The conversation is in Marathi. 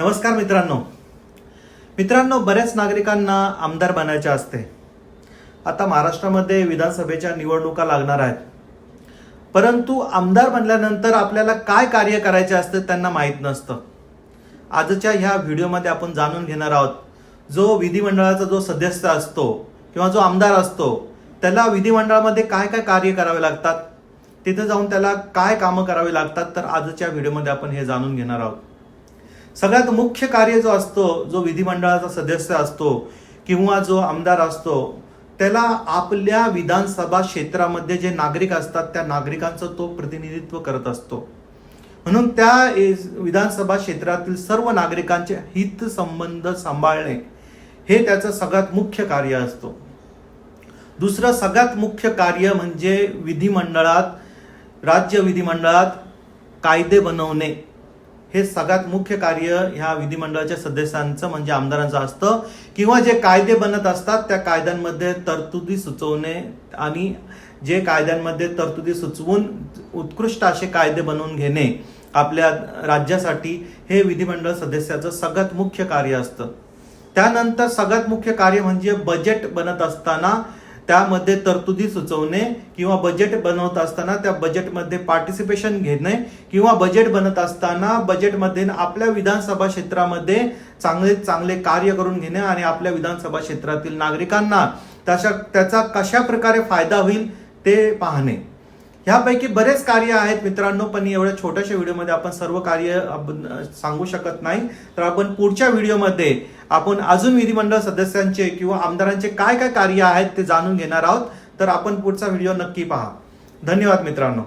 नमस्कार मित्रांनो. मित्रांनो बऱ्याच नागरिकांना आमदार बनायचे असते. आता महाराष्ट्रामध्ये विधानसभेच्या निवडणुका लागणार आहेत. परंतु आमदार बनल्यानंतर आपल्याला काय कार्य करायचे असते त्यांना माहीत नसतं. आजच्या ह्या व्हिडिओमध्ये आपण जाणून घेणार आहोत जो विधिमंडळाचा जो सदस्य असतो किंवा जो आमदार असतो त्याला विधिमंडळामध्ये काय काय कार्य करावे लागतात तिथे जाऊन त्याला काय कामं करावी लागतात तर आजच्या व्हिडिओमध्ये आपण हे जाणून घेणार आहोत. सगळ्यात मुख्य कार्य जो असतो जो विधिमंडळाचा सदस्य असतो किंवा जो आमदार असतो त्याला आपल्या विधानसभा क्षेत्रामध्ये जे नागरिक असतात त्या नागरिकांचं तो प्रतिनिधित्व करत असतो. म्हणून त्या विधानसभा क्षेत्रातील सर्व नागरिकांचे हित संबंध सांभाळणे हे त्याचं सगळ्यात मुख्य कार्य असतो. दुसरं सगळ्यात मुख्य कार्य म्हणजे विधिमंडळात राज्य विधिमंडळात कायदे बनवणे. हे सगळ्यात मुख्य कार्य ह्या विधिमंडळाच्या सदस्यांचं म्हणजे आमदारांचं असतं. किंवा जे कायदे बनत असतात त्या कायद्यांमध्ये तरतुदी सुचवणे आणि जे कायद्यांमध्ये तरतुदी सुचवून उत्कृष्ट असे कायदे बनवून घेणे आपल्या राज्यासाठी हे विधिमंडळ सदस्याचं सगळ्यात मुख्य कार्य असतं. त्यानंतर सगळ्यात मुख्य कार्य म्हणजे बजेट बनत असताना त्यामध्ये तरतुदी सुचवणे किंवा बजेट बनवत असताना त्या बजेटमध्ये पार्टिसिपेशन घेणे किंवा बजेट बनत असताना बजेटमध्ये आपल्या विधानसभा क्षेत्रामध्ये चांगले चांगले कार्य करून घेणे आणि आपल्या विधानसभा क्षेत्रातील नागरिकांना तशा त्याचा कशा प्रकारे फायदा होईल ते पाहणे. ह्यापैकी बरेच कार्य आहेत मित्रांनो पण एवढ्या छोट्याशा व्हिडिओमध्ये आपण सर्व कार्य सांगू शकत नाही. तर आपण पुढच्या व्हिडिओमध्ये आपण अजून विधिमंडळ सदस्यांचे किंवा आमदारांचे काय काय कार्य आहेत ते जाणून घेणार आहोत. तर आपण पुढचा व्हिडिओ नक्की पहा. धन्यवाद मित्रांनो.